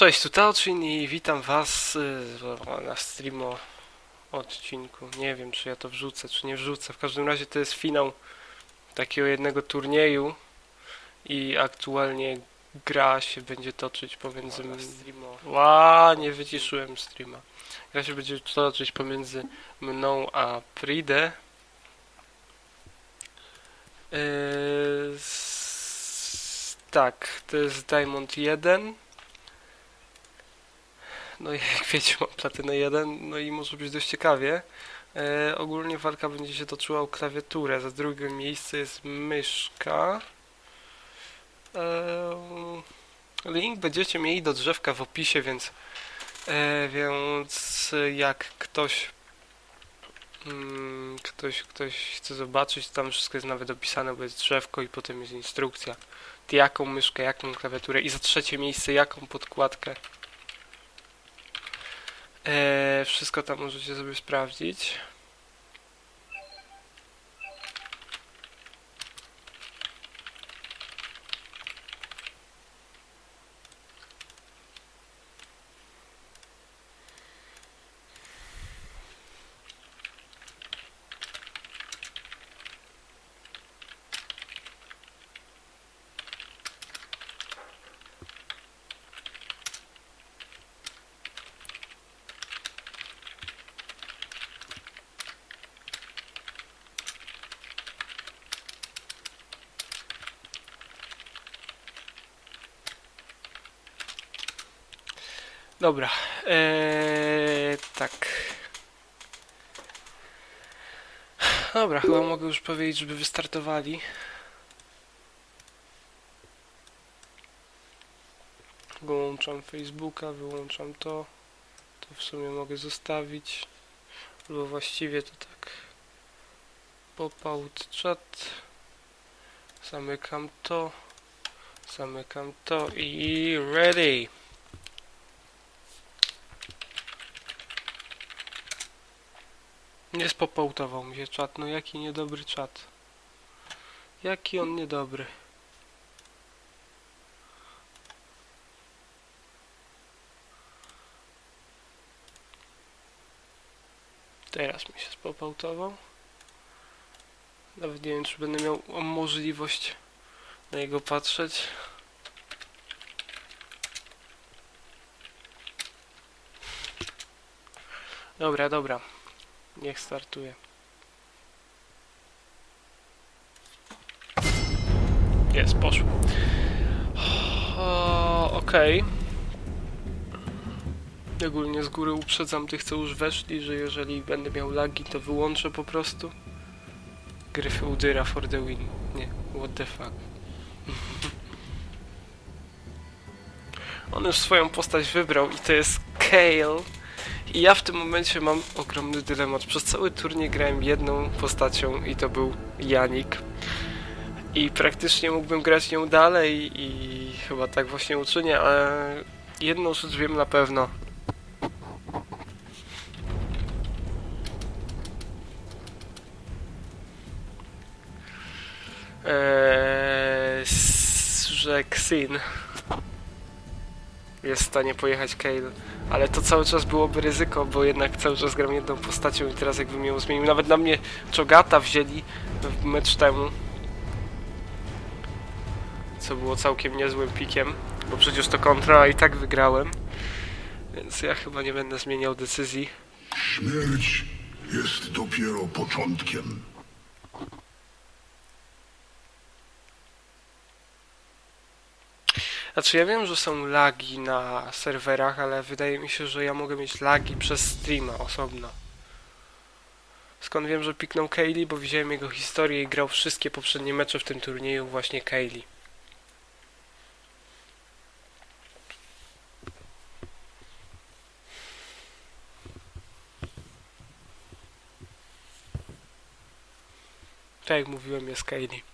Cześć, tu Taochin i witam was y, na streamo odcinku. Nie wiem, czy ja to wrzucę, czy nie wrzucę. W każdym razie to jest finał takiego jednego turnieju i aktualnie gra się będzie toczyć pomiędzy... Ła, nie wyciszyłem streama. Gra się będzie toczyć pomiędzy mną a Pride. Yy, s- tak, to jest Diamond 1. No i jak wiecie, mam platynę 1, no i może być dość ciekawie. E, ogólnie walka będzie się toczyła o klawiaturę. Za drugie miejsce jest myszka. E, link będziecie mieli do drzewka w opisie, więc, e, więc jak ktoś mm, ktoś, ktoś chce zobaczyć, tam wszystko jest nawet opisane, bo jest drzewko i potem jest instrukcja. Jaką myszkę, jaką klawiaturę i za trzecie miejsce jaką podkładkę. Eee, wszystko tam możecie sobie sprawdzić. Dobra, eee, tak. Dobra, chyba mogę już powiedzieć, żeby wystartowali. Wyłączam Facebooka, wyłączam to. To w sumie mogę zostawić. Albo właściwie to tak. Pop-out chat. Zamykam to. Zamykam to i ready. Nie spopautował mi się czat, no jaki niedobry czat. Jaki on niedobry. Teraz mi się spopautował. Nawet nie wiem, czy będę miał możliwość na niego patrzeć. Dobra, dobra. Niech startuje. Jest, poszło. Okej. Ogólnie z góry uprzedzam tych, co już weszli, że jeżeli będę miał lagi, to wyłączę po prostu. Gryfy udyra for the win. Nie, what the fuck. On już swoją postać wybrał i to jest Kale. I ja w tym momencie mam ogromny dylemat. Przez cały turniej grałem jedną postacią i to był Janik. I praktycznie mógłbym grać nią dalej i chyba tak właśnie uczynię, ale jedną rzecz wiem na pewno. Eee, że Xin jest w stanie pojechać Kale. Ale to cały czas byłoby ryzyko, bo jednak cały czas gram jedną postacią i teraz jakbym ją zmienił. Nawet na mnie Czogata wzięli w mecz temu. Co było całkiem niezłym pikiem, bo przecież to kontra i tak wygrałem. Więc ja chyba nie będę zmieniał decyzji. Śmierć jest dopiero początkiem. Znaczy ja wiem, że są lagi na serwerach, ale wydaje mi się, że ja mogę mieć lagi przez streama osobno. Skąd wiem, że piknął Kaylee? Bo widziałem jego historię i grał wszystkie poprzednie mecze w tym turnieju właśnie Kaylee. Tak jak mówiłem, jest Kaylee.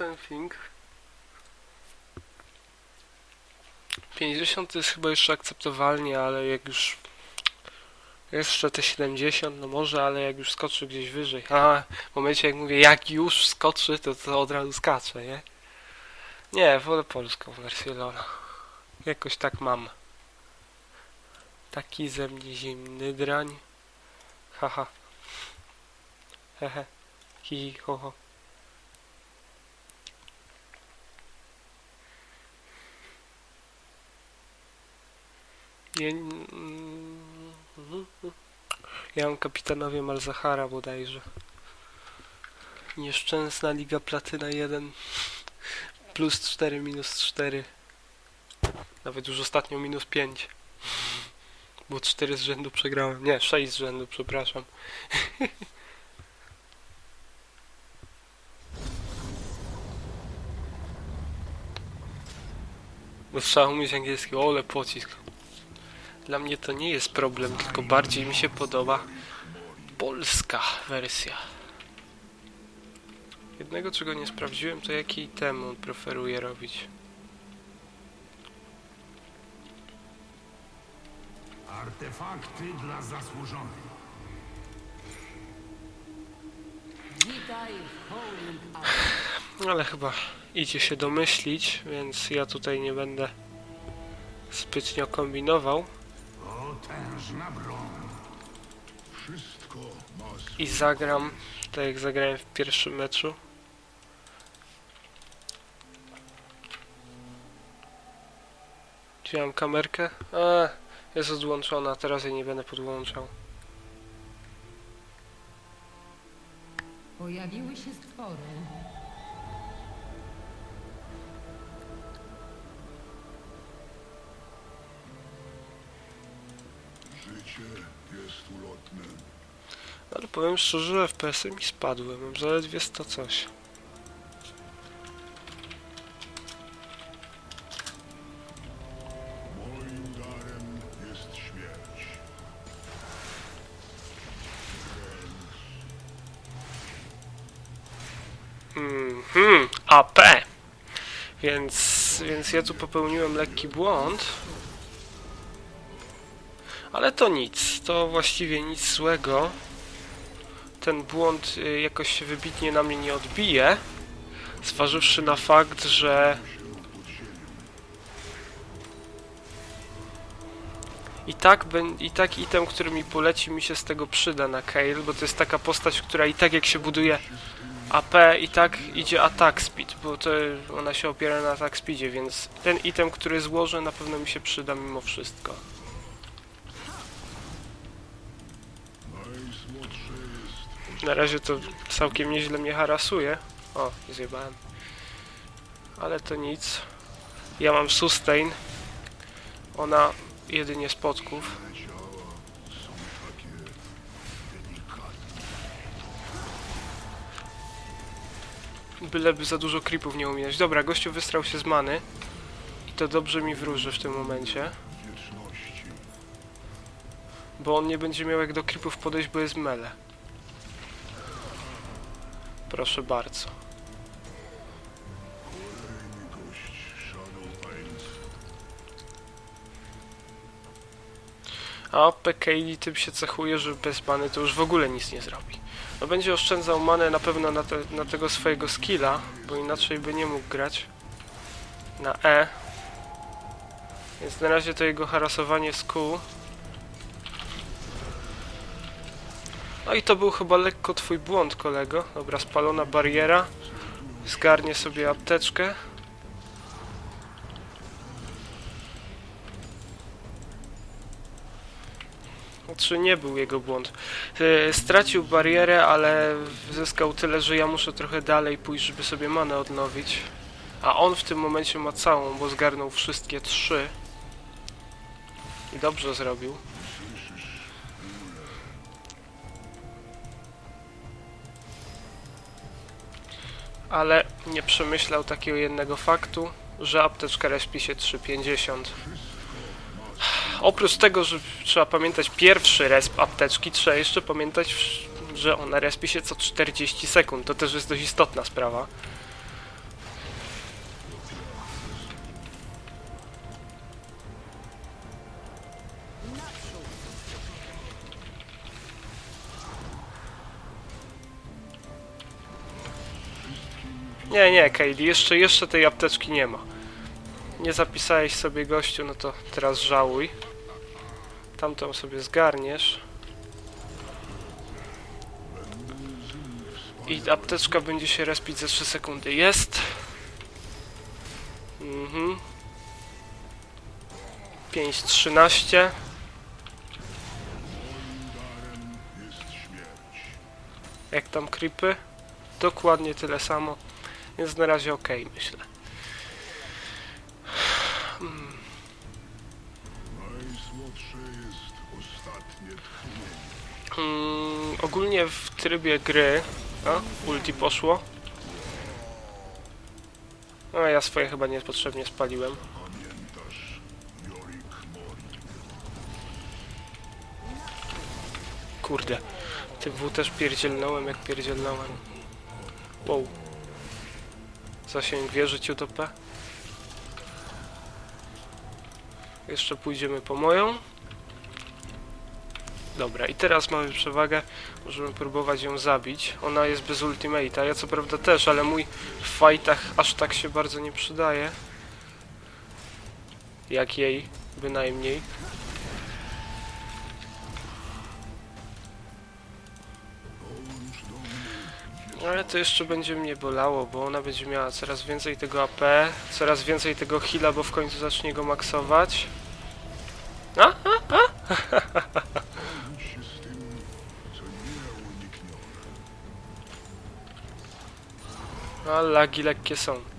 No ten thing. 50 to jest chyba jeszcze akceptowalnie, ale jak już Jeszcze te 70, no może, ale jak już skoczy gdzieś wyżej. A w momencie jak mówię, jak już skoczy, to, to od razu skacze, nie? Nie, wolę polską wersję Lola. Jakoś tak mam. Taki ze mnie zimny drań. Haha. Hehe. Hi, hi, ho, ho. Nie, mm, ja mam kapitanowie Malzahara bodajże. Nieszczęsna Liga Platyna 1 plus 4 minus 4 nawet już ostatnio minus 5 bo 4 z rzędu przegrałem. Nie 6 z rzędu przepraszam. Bo trzeba umieć angielski ole pocisk dla mnie to nie jest problem tylko bardziej mi się podoba polska wersja Jednego czego nie sprawdziłem to jaki item on preferuje robić. Artefakty dla zasłużonych. Ale chyba idzie się domyślić, więc ja tutaj nie będę zbytnio kombinował Potężna broń. Wszystko ma i zagram tak jak zagrałem w pierwszym meczu. Gdzie mam kamerkę? A, jest odłączona, teraz jej nie będę podłączał. Pojawiły się stwory. Życie jest ulotne. Ale powiem szczerze, że FPS-y mi spadły, mam zaledwie 100 coś. Moim darem jest śmierć. Mhm, AP. Więc, więc ja tu popełniłem lekki błąd. Ale to nic, to właściwie nic złego. Ten błąd y, jakoś się wybitnie na mnie nie odbije. Zważywszy na fakt, że I tak, I tak item, który mi poleci, mi się z tego przyda na Kale, bo to jest taka postać, która i tak jak się buduje AP, i tak idzie attack speed, bo to ona się opiera na attack speedzie, więc ten item, który złożę, na pewno mi się przyda mimo wszystko. Najsłodsze jest Na razie to całkiem nieźle mnie harasuje. O, zjebałem. Ale to nic. Ja mam sustain. Ona jedynie spotków. Byleby za dużo creepów nie umieć. Dobra, gościu wystrał się z many. I to dobrze mi wróży w tym momencie. Bo on nie będzie miał jak do creepów podejść, bo jest mele. Proszę bardzo. A PKD tym się cechuje, że bez many to już w ogóle nic nie zrobi. No będzie oszczędzał manę na pewno na, te, na tego swojego skilla, bo inaczej by nie mógł grać. Na E. Więc na razie to jego harasowanie z Q. No i to był chyba lekko twój błąd, kolego. Dobra, spalona bariera. Zgarnie sobie apteczkę. Znaczy nie był jego błąd. E, Stracił barierę, ale zyskał tyle, że ja muszę trochę dalej pójść, żeby sobie manę odnowić. A on w tym momencie ma całą, bo zgarnął wszystkie trzy. I dobrze zrobił. Ale nie przemyślał takiego jednego faktu, że apteczka respi się 3,50. Oprócz tego, że trzeba pamiętać pierwszy resp apteczki, trzeba jeszcze pamiętać, że ona respi się co 40 sekund. To też jest dość istotna sprawa. Nie, nie, Katie, jeszcze, jeszcze tej apteczki nie ma. Nie zapisałeś sobie gościu, no to teraz żałuj. Tamtą sobie zgarniesz. I apteczka będzie się respić za 3 sekundy. Jest. Mhm. 5.13. Jest śmierć. Jak tam creepy? Dokładnie tyle samo. Więc na razie ok, myślę. Najsłodsze jest ostatnie tchnienie. Mm, ogólnie w trybie gry. A, ulti poszło. A ja swoje chyba niepotrzebnie spaliłem. Kurde. Tym W też pierdzielnąłem jak pierdzielnąłem. Wow. Zasięg wieży ciut P. Jeszcze pójdziemy po moją. Dobra, i teraz mamy przewagę. Możemy próbować ją zabić. Ona jest bez ultimate'a. Ja co prawda też, ale mój w fightach aż tak się bardzo nie przydaje. Jak jej, bynajmniej. Ale to jeszcze będzie mnie bolało, bo ona będzie miała coraz więcej tego AP, coraz więcej tego heala, bo w końcu zacznie go maksować. A? Co nieuniknione. A lagi lekkie są.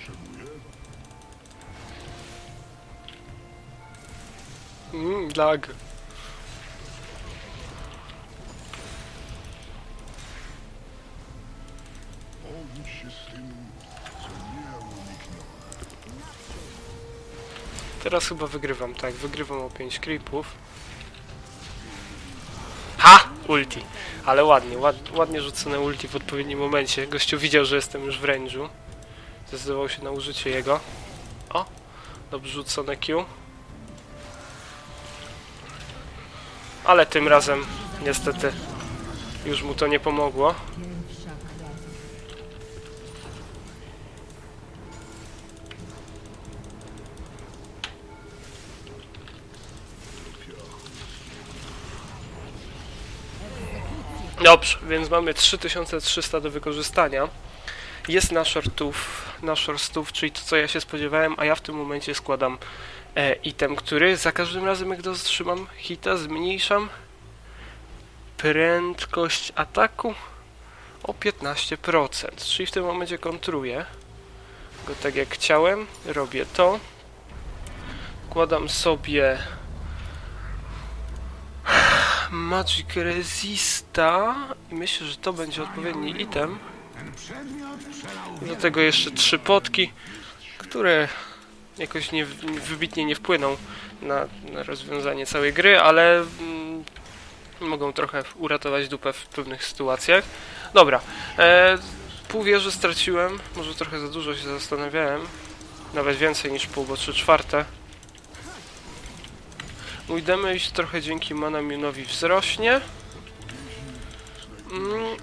Potrzebuje? Mm, lag. Obudź się z tym, co nieuniknione. Teraz chyba wygrywam, tak, wygrywam o 5 creepów. Ha! Ulti. Ale ładnie, ład, ładnie rzucone ulti w odpowiednim momencie. Gościu widział, że jestem już w range'u. Zdecydował się na użycie jego. O! Dobrze rzucone Q. Ale tym razem niestety już mu to nie pomogło. Dobrze, więc mamy 3300 do wykorzystania. Jest na shortów, na shortów, czyli to co ja się spodziewałem, a ja w tym momencie składam e, item, który za każdym razem jak dotrzymam hita zmniejszam prędkość ataku o 15%, czyli w tym momencie kontruję go tak jak chciałem, robię to, kładam sobie Magic Resista i myślę, że to będzie odpowiedni item. Do tego jeszcze trzy potki, które jakoś nie, wybitnie nie wpłyną na, na rozwiązanie całej gry, ale mm, mogą trochę uratować dupę w pewnych sytuacjach. Dobra, e, pół wieży straciłem, może trochę za dużo się zastanawiałem, nawet więcej niż pół, bo trzy czwarte. Mój damage trochę dzięki Manamionowi wzrośnie.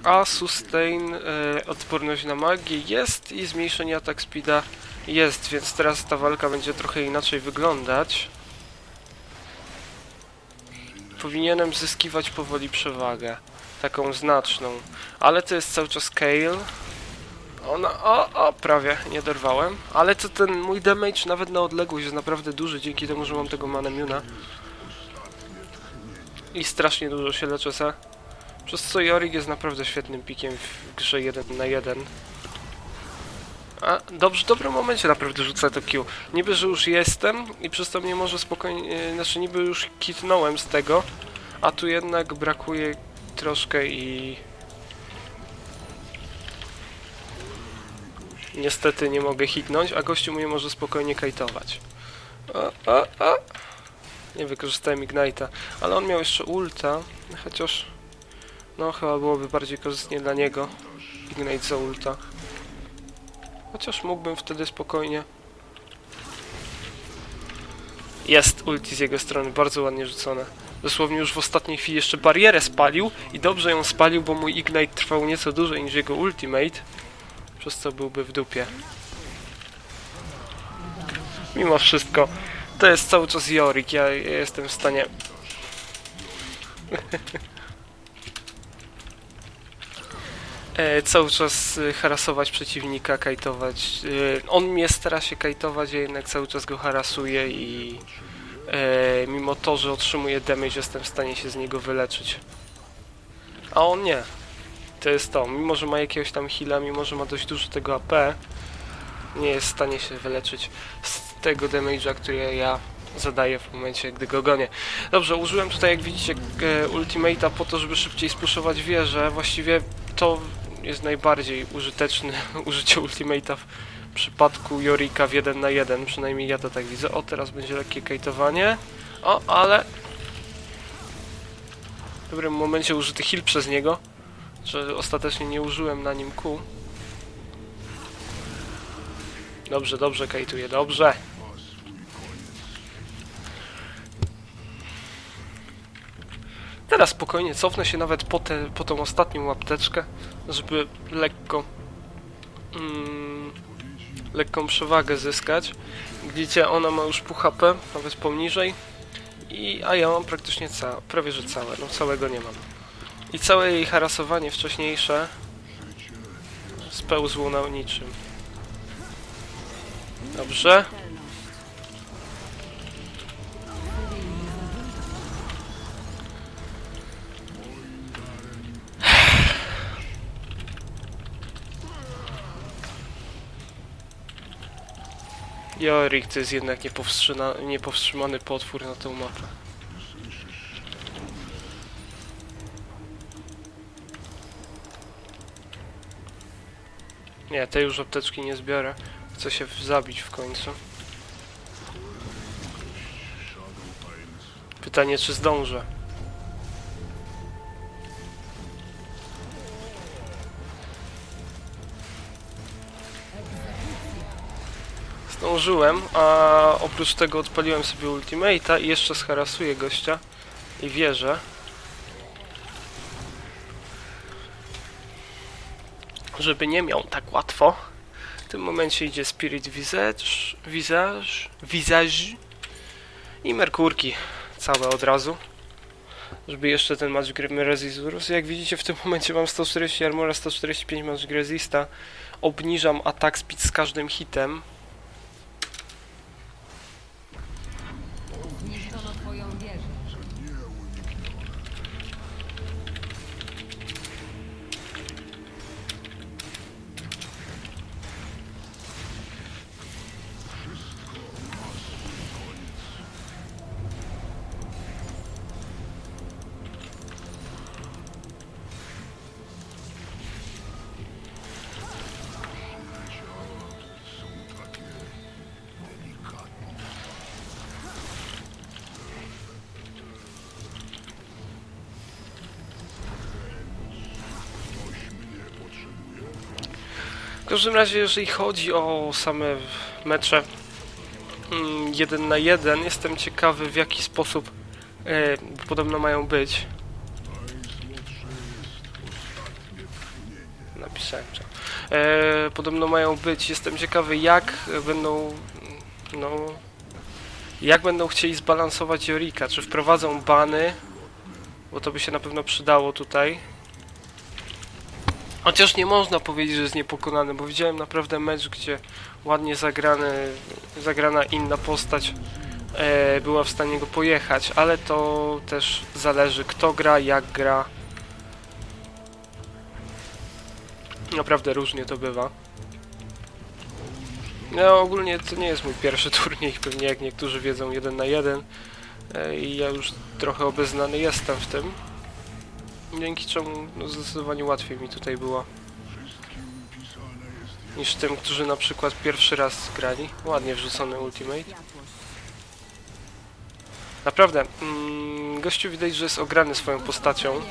A sustain, e, odporność na magię jest i zmniejszenie atak speeda jest, więc teraz ta walka będzie trochę inaczej wyglądać. Powinienem zyskiwać powoli przewagę, taką znaczną, ale to jest cały czas scale. Ona, o, o, prawie, nie dorwałem, ale to ten mój damage nawet na odległość jest naprawdę duży, dzięki temu, że mam tego Manamiuna. I strasznie dużo się leczę se. Przez co Jorik jest naprawdę świetnym pikiem w grze 1 na 1. A, dobrze, w dobrym momencie naprawdę rzucę to Q. Niby, że już jestem i przez to mnie może spokojnie... Znaczy niby już kitnąłem z tego, a tu jednak brakuje troszkę i... Niestety nie mogę hitnąć, a gościu mnie może spokojnie kajtować. O, o, o. Nie wykorzystałem Ignite'a, ale on miał jeszcze ulta, chociaż... No, chyba byłoby bardziej korzystnie dla niego. Ignite za ulta. Chociaż mógłbym wtedy spokojnie. Jest ulti z jego strony, bardzo ładnie rzucone. Dosłownie już w ostatniej chwili jeszcze barierę spalił i dobrze ją spalił, bo mój Ignite trwał nieco dłużej niż jego Ultimate. Przez co byłby w dupie. Mimo wszystko, to jest cały czas Jorik, ja, ja jestem w stanie... e, cały czas y, harasować przeciwnika, kajtować. Y, on mnie stara się kajtować, ja jednak cały czas go harasuję i e, mimo to, że otrzymuję damage, jestem w stanie się z niego wyleczyć. A on nie. To jest to. Mimo, że ma jakiegoś tam heala, mimo, że ma dość dużo tego AP, nie jest w stanie się wyleczyć z tego damage'a, który ja zadaję w momencie, gdy go gonię. Dobrze, użyłem tutaj, jak widzicie, e, ultimate'a po to, żeby szybciej spuszować wieżę. Właściwie to jest najbardziej użyteczne użycie ultimate'a w przypadku Jorika w 1 na 1, przynajmniej ja to tak widzę. O, teraz będzie lekkie kajtowanie. O, ale... W dobrym momencie użyty heal przez niego, że ostatecznie nie użyłem na nim Q. Dobrze, dobrze kajtuje, dobrze. Teraz spokojnie cofnę się nawet po, te, po tą ostatnią łapteczkę, żeby lekko mm, lekką przewagę zyskać. Widzicie, ona ma już pół nawet poniżej. I, a ja mam praktycznie całe, prawie że całe, no całego nie mam. I całe jej harasowanie wcześniejsze spełzło na niczym. Dobrze. Jorik to jest jednak niepowstrzyma- niepowstrzymany potwór na tą mapę. Nie, tej już apteczki nie zbiorę. Chcę się zabić w końcu. Pytanie, czy zdążę. Zdążyłem, a oprócz tego odpaliłem sobie ultimate'a i jeszcze zharasuję gościa i wierzę. Żeby nie miał tak łatwo. W tym momencie idzie Spirit Visage, Visage, Visage i Merkurki całe od razu. Żeby jeszcze ten Magic Resist urósł. Jak widzicie w tym momencie mam 140 armora, 145 Magic Resista. Obniżam atak speed z każdym hitem. Każdym razie, jeżeli chodzi o same mecze mm, jeden na jeden, jestem ciekawy w jaki sposób e, podobno mają być. Napisałem. E, podobno mają być. Jestem ciekawy jak będą no jak będą chcieli zbalansować Jorika. Czy wprowadzą bany? Bo to by się na pewno przydało tutaj. Chociaż nie można powiedzieć, że jest niepokonany, bo widziałem naprawdę mecz, gdzie ładnie zagrany, zagrana inna postać e, była w stanie go pojechać, ale to też zależy kto gra, jak gra. Naprawdę różnie to bywa. No ogólnie to nie jest mój pierwszy turniej, pewnie jak niektórzy wiedzą, jeden na jeden. E, I ja już trochę obeznany jestem w tym. Dzięki czemu no, zdecydowanie łatwiej mi tutaj było niż tym, którzy na przykład pierwszy raz grali. Ładnie wrzucony ultimate. Naprawdę, mm, gościu widać, że jest ograny swoją postacią.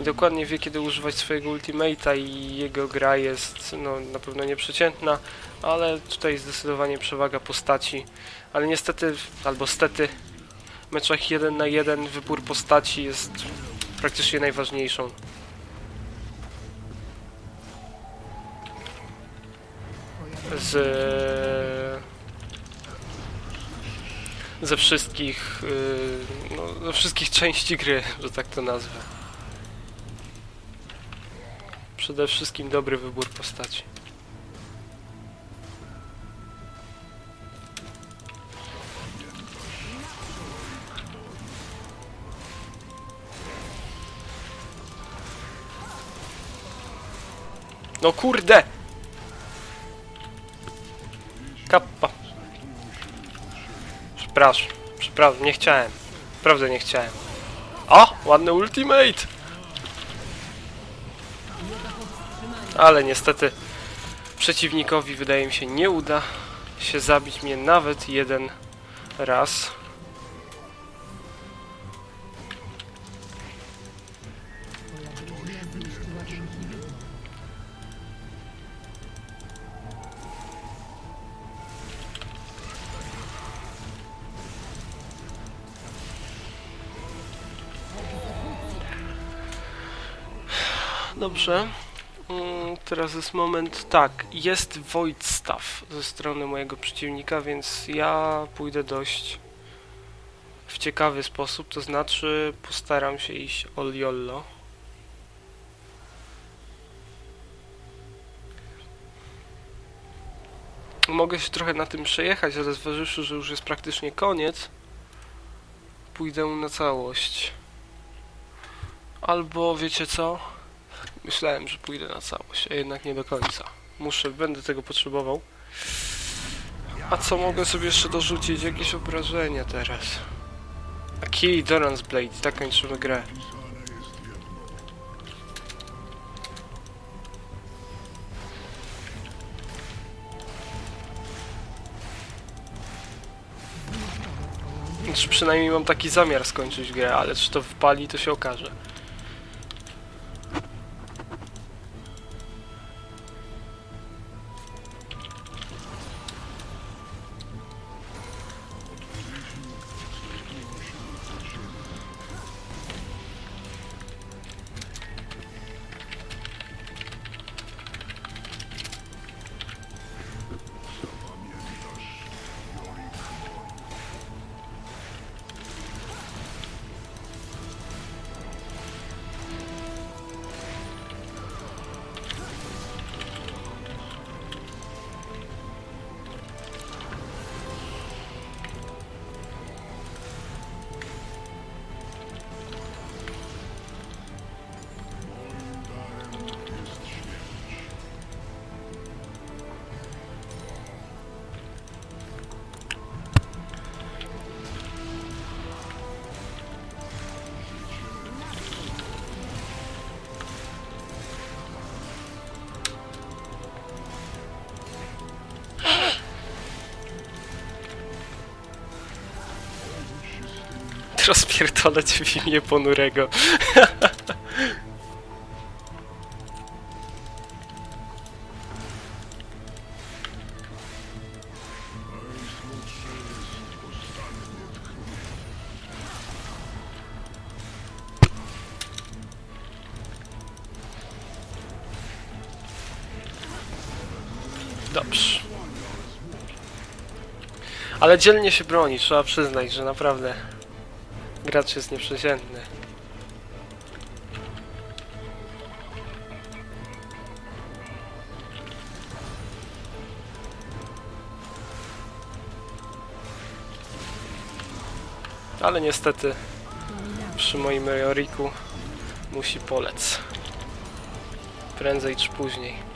i dokładnie wie kiedy używać swojego ultimate'a i jego gra jest no, na pewno nieprzeciętna, ale tutaj zdecydowanie przewaga postaci, ale niestety, albo stety, w meczach 1 na 1 wybór postaci jest praktycznie najważniejszą. Z ze wszystkich yy, no, ze wszystkich części gry, że tak to nazwę. Przede wszystkim dobry wybór postaci. No kurde! Kappa. Przepraszam, przepraszam, nie chciałem. Naprawdę nie chciałem. O! Ładny ultimate! Ale niestety przeciwnikowi wydaje mi się nie uda się zabić mnie nawet jeden raz. Dobrze. Mm, Teraz jest moment. Tak, jest Void Staff ze strony mojego przeciwnika, więc ja pójdę dość w ciekawy sposób, to znaczy postaram się iść all yollo. Mogę się trochę na tym przejechać, ale zważywszy, że już jest praktycznie koniec, pójdę na całość. Albo wiecie co? Myślałem, że pójdę na całość, a jednak nie do końca. Muszę, będę tego potrzebował. A co mogę sobie jeszcze dorzucić? Jakieś obrażenia teraz. A Key Doran's Blade, tak kończymy grę. Czy przynajmniej mam taki zamiar skończyć grę, ale czy to wpali, to się okaże. Rozpierdolę cię w imię ponurego. Dobrze. Ale dzielnie się broni, trzeba przyznać, że naprawdę gracz jest nieprzeciętny. Ale niestety przy moim Rioriku musi polec. Prędzej czy później.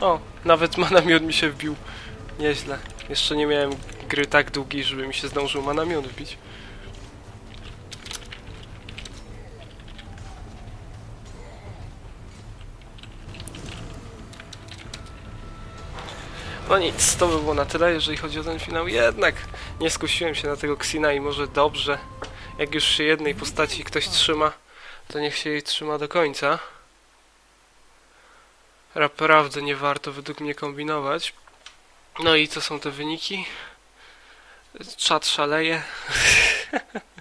O, nawet manamiot mi się wbił. Nieźle. Jeszcze nie miałem gry tak długiej, żeby mi się zdążył manamiot wbić. No nic, to by było na tyle, jeżeli chodzi o ten finał. Jednak nie skusiłem się na tego Xina i może dobrze, jak już się jednej postaci ktoś trzyma, to niech się jej trzyma do końca naprawdę nie warto według mnie kombinować. No i co są te wyniki? Czat szaleje.